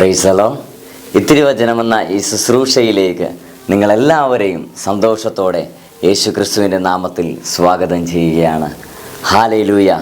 പ്രൈസലോ. ഇത്തിരി വചനമെന്ന ഈ ശുശ്രൂഷയിലേക്ക് നിങ്ങളെല്ലാവരെയും സന്തോഷത്തോടെ യേശു ക്രിസ്തുവിന്റെ നാമത്തിൽ സ്വാഗതം ചെയ്യുകയാണ്. ഹാലയിലൂയ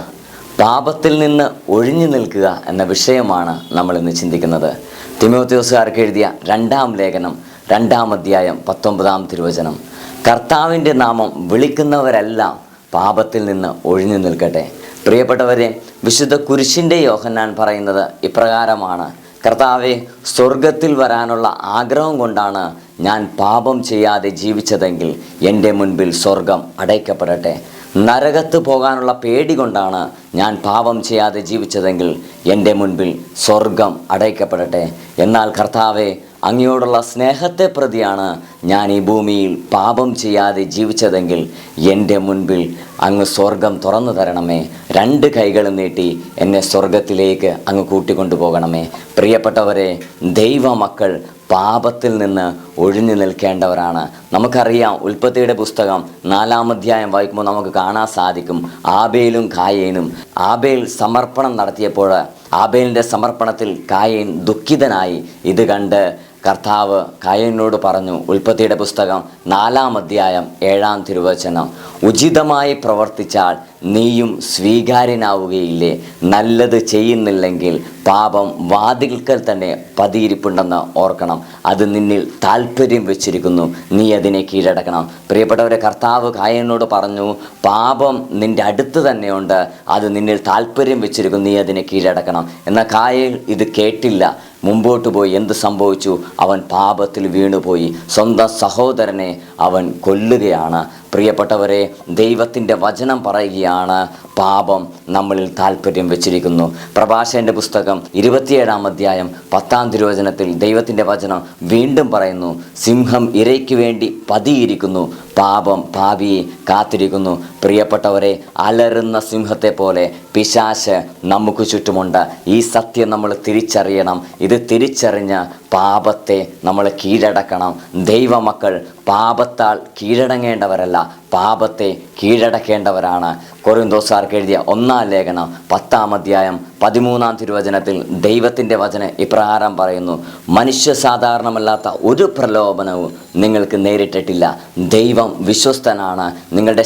പാപത്തിൽ നിന്ന് ഒഴിഞ്ഞു നിൽക്കുക എന്ന വിഷയമാണ് നമ്മൾ ഇന്ന് ചിന്തിക്കുന്നത്. തിമോത്യോസുകാർക്ക് എഴുതിയ രണ്ടാം ലേഖനം രണ്ടാം അധ്യായം പത്തൊമ്പതാം തിരുവചനം. കർത്താവിന്റെ നാമം വിളിക്കുന്നവരെല്ലാം പാപത്തിൽ നിന്ന് ഒഴിഞ്ഞു നിൽക്കട്ടെ. പ്രിയപ്പെട്ടവരെ വിശുദ്ധ കുരിശിന്റെ യോഹന്നാൻ പറയുന്നത് ഇപ്രകാരമാണ്. കർത്താവെ സ്വർഗത്തിൽ വരാനുള്ള ആഗ്രഹം കൊണ്ടാണ് ഞാൻ പാപം ചെയ്യാതെ ജീവിച്ചതെങ്കിൽ എന്റെ മുൻപിൽ സ്വർഗം അടയ്ക്കപ്പെടട്ടെ. നരകത്ത് പോകാനുള്ള പേടി കൊണ്ടാണ് ഞാൻ പാപം ചെയ്യാതെ ജീവിച്ചതെങ്കിൽ എന്റെ മുൻപിൽ സ്വർഗം അടയ്ക്കപ്പെടട്ടെ. എന്നാൽ കർത്താവെ അങ്ങയോടുള്ള സ്നേഹത്തെ പ്രതിയാണ് ഞാൻ ഈ ഭൂമിയിൽ പാപം ചെയ്യാതെ ജീവിച്ചതെങ്കിൽ എന്റെ മുൻപിൽ അങ്ങ് സ്വർഗം തുറന്നു തരണമേ. രണ്ട് കൈകളും നീട്ടി എന്നെ സ്വർഗത്തിലേക്ക് അങ്ങ് കൂട്ടിക്കൊണ്ടുപോകണമേ പ്രിയപ്പെട്ടവരെ ദൈവമക്കൾ പാപത്തിൽ നിന്ന് ഒഴിഞ്ഞു നിൽക്കേണ്ടവരാണ്. നമുക്കറിയാം ഉൽപ്പത്തിയുടെ പുസ്തകം നാലാം അധ്യായം വായിക്കുമ്പോൾ നമുക്ക് കാണാൻ സാധിക്കും ആബേലും കായേനും. ആബേൽ സമർപ്പണം നടത്തിയപ്പോൾ ആബേലിന്റെ സമർപ്പണത്തിൽ കായേൻ ദുഃഖിതനായി. ഇത് കണ്ട് കർത്താവ് കായനോട് പറഞ്ഞു ഉൽപ്പത്തിയുടെ പുസ്തകം നാലാം അധ്യായം ഏഴാം തിരുവചനം ഉചിതമായി പ്രവർത്തിച്ചാൽ നീയും സ്വീകാര്യനാവുകയില്ലേ? നല്ലത് ചെയ്യുന്നില്ലെങ്കിൽ പാപം വാതിൽക്കൽ തന്നെ പതിയിരിപ്പുണ്ടെന്ന് ഓർക്കണം. അത് നിന്നിൽ താല്പര്യം വെച്ചിരിക്കുന്നു. നീ അതിനെ കീഴടക്കണം. പ്രിയപ്പെട്ടവരെ കർത്താവ് കായനോട് പറഞ്ഞു പാപം നിന്റെ അടുത്ത് തന്നെയുണ്ട്. അത് നിന്നിൽ താല്പര്യം വെച്ചിരിക്കുന്നു. നീ അതിനെ കീഴടക്കണം. എന്നാൽ കായൽ ഇത് കേട്ടില്ല. മുമ്പോട്ട് പോയി എന്ത് സംഭവിച്ചു? അവൻ പാപത്തിൽ വീണുപോയി. സ്വന്തം സഹോദരനെ അവൻ കൊല്ലുകയാണ്. പ്രിയപ്പെട്ടവരെ ദൈവത്തിന്റെ വചനം പറയുകയാണ് പാപം നമ്മളിൽ താല്പര്യം വെച്ചിരിക്കുന്നു. പ്രഭാഷകന്റെ പുസ്തകം ഇരുപത്തിയേഴാം അധ്യായം പത്താം തിരുവചനത്തിൽ ദൈവത്തിന്റെ വചനം വീണ്ടും പറയുന്നു. സിംഹം ഇരയ്ക്ക് വേണ്ടി പതിയിരിക്കുന്നു. പാപം പാപിയെ കാത്തിരിക്കുന്നു. പ്രിയപ്പെട്ടവരെ അലറുന്ന സിംഹത്തെ പോലെ പിശാശ് നമുക്ക് ചുറ്റുമുണ്ട്. ഈ സത്യം നമ്മൾ തിരിച്ചറിയണം. ഇത് തിരിച്ചറിഞ്ഞ് പാപത്തെ നമ്മൾ കീഴടക്കണം. ദൈവമക്കൾ പാപത്താൽ കീഴടങ്ങേണ്ടവരല്ല. പാപത്തെ കീഴടക്കേണ്ടവരാണ്. കൊറിന്തോസാർക്ക് എഴുതിയ ഒന്നാം ലേഖനം പത്താം അധ്യായം പതിമൂന്നാം തിരുവചനത്തിൽ ദൈവത്തിന്റെ വചനം ഇപ്രകാരം പറയുന്നു മനുഷ്യ സാധാരണമല്ലാത്ത ഒരു പ്രലോഭനവും നിങ്ങൾക്ക് നേരിട്ടിട്ടില്ല. ദൈവം വിശ്വസ്തനാണ്. നിങ്ങളുടെ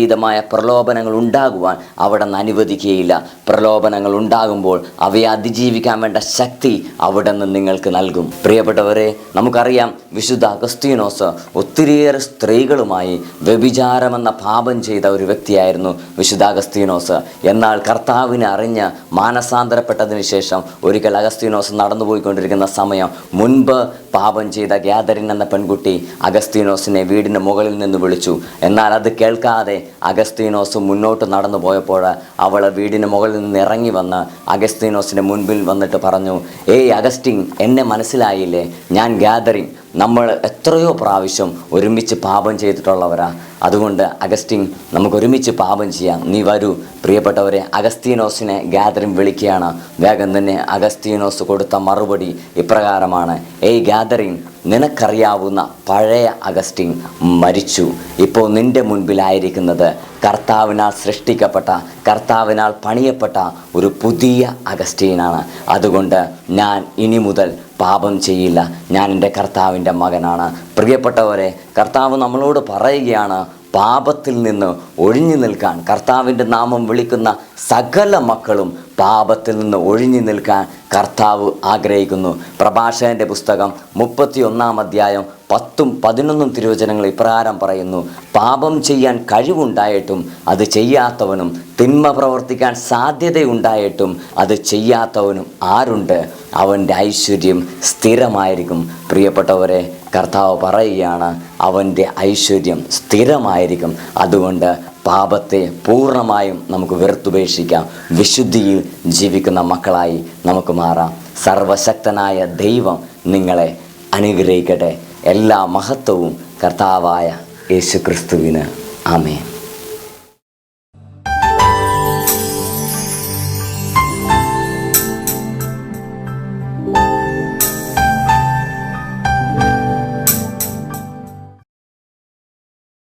ശക്തിക്കതീതമായ പ്രലോഭനങ്ങൾ ഉണ്ടാകുവാൻ അവിടെ നിന്ന് അനുവദിക്കുകയില്ല. പ്രലോഭനങ്ങൾ ഉണ്ടാകുമ്പോൾ അവയെ അതിജീവിക്കാൻ വേണ്ട ശക്തി അവിടെ നിന്ന് നിങ്ങൾക്ക് നൽകും. പ്രിയപ്പെട്ടവരെ നമുക്കറിയാം വിശുദ്ധ അഗസ്തീനോസ് ഒത്തിരിയേറെ സ്ത്രീകളുമായി വ്യഭിചാരമെന്ന പാപം ചെയ്ത ഒരു വ്യക്തിയായിരുന്നു വിശുദ്ധ അഗസ്തീനോസ്. എന്നാൽ കർത്താവിനെ അറിഞ്ഞ് മാനസാന്തരപ്പെട്ടതിന് ശേഷം ഒരിക്കൽ അഗസ്തീനോസ് നടന്നു പോയിക്കൊണ്ടിരിക്കുന്ന സമയം മുൻപ് പാപം ചെയ്ത ഗ്യാദറിൻ എന്ന പെൺകുട്ടി അഗസ്തീനോസിനെ വീടിന് മുകളിൽ നിന്ന് വിളിച്ചു. എന്നാൽ അത് കേൾക്കാതെ അഗസ്തീനോസ് മുന്നോട്ട് നടന്നു പോയപ്പോൾ അവൾ വീടിന് മുകളിൽ നിന്ന് ഇറങ്ങി വന്ന് അഗസ്തീനോസിന്റെ മുൻപിൽ വന്നിട്ട് പറഞ്ഞു ഏയ് അഗസ്റ്റിൻ എന്നെ മനസ്സിലായില്ലേ? ഞാൻ ഗ്യാദറിൻ നമ്മൾ എത്രയോ പ്രാവശ്യം ഒരുമിച്ച് പാപം ചെയ്തിട്ടുള്ളവരാ. അതുകൊണ്ട് അഗസ്റ്റിൻ നമുക്ക് ഒരുമിച്ച് പാപം ചെയ്യാം. നീ വരൂ. പ്രിയപ്പെട്ടവരെ അഗസ്തീനോസിനെ ഗാദറിൻ വിളിക്കുകയാണ്. വേഗം തന്നെ അഗസ്തീനോസ് കൊടുത്ത മറുപടി ഇപ്രകാരമാണ്. ഏയ് ഗാദറിൻ നിനക്കറിയാവുന്ന പഴയ അഗസ്റ്റിൻ മരിച്ചു. ഇപ്പോൾ നിന്റെ മുൻപിലായിരിക്കുന്നത് കർത്താവിനാൽ സൃഷ്ടിക്കപ്പെട്ട കർത്താവിനാൽ പണിയപ്പെട്ട ഒരു പുതിയ അഗസ്റ്റീനാണ് അതുകൊണ്ട് ഞാൻ ഇനി മുതൽ പാപം ചെയ്യില്ല. ഞാൻ എന്റെ കർത്താവിന്റെ മകനാണ്. പ്രിയപ്പെട്ടവരെ കർത്താവ് നമ്മളോട് പറയുകയാണ് പാപത്തിൽ നിന്ന് ഒഴിഞ്ഞു നിൽക്കാൻ. കർത്താവിന്റെ നാമം വിളിക്കുന്ന സകല മക്കളും പാപത്തിൽ നിന്ന് ഒഴിഞ്ഞു നിൽക്കാൻ കർത്താവ് ആഗ്രഹിക്കുന്നു. പ്രഭാഷകന്റെ പുസ്തകം മുപ്പത്തി ഒന്നാം അധ്യായം പത്തും പതിനൊന്നും തിരുവചനങ്ങൾ ഇപ്രകാരം പറയുന്നു. പാപം ചെയ്യാൻ കഴിവുണ്ടായിട്ടും അത് ചെയ്യാത്തവനും തിന്മ പ്രവർത്തിക്കാൻ സാധ്യതയുണ്ടായിട്ടും അത് ചെയ്യാത്തവനും ആരുണ്ട്? അവന്റെ ഐശ്വര്യം സ്ഥിരമായിരിക്കും. പ്രിയപ്പെട്ടവരെ കർത്താവ് പറയുകയാണ് അവന്റെ ഐശ്വര്യം സ്ഥിരമായിരിക്കും. അതുകൊണ്ട് പാപത്തെ പൂർണമായും നമുക്ക് വെറുത്തുപേക്ഷിക്കാം. വിശുദ്ധിയിൽ ജീവിക്കുന്ന മക്കളായി നമുക്ക് മാറാം. സർവശക്തനായ ദൈവം നിങ്ങളെ അനുഗ്രഹിക്കട്ടെ. എല്ലാ മഹത്വവും കർത്താവായ യേശു ക്രിസ്തുവിന് ആമേൻ.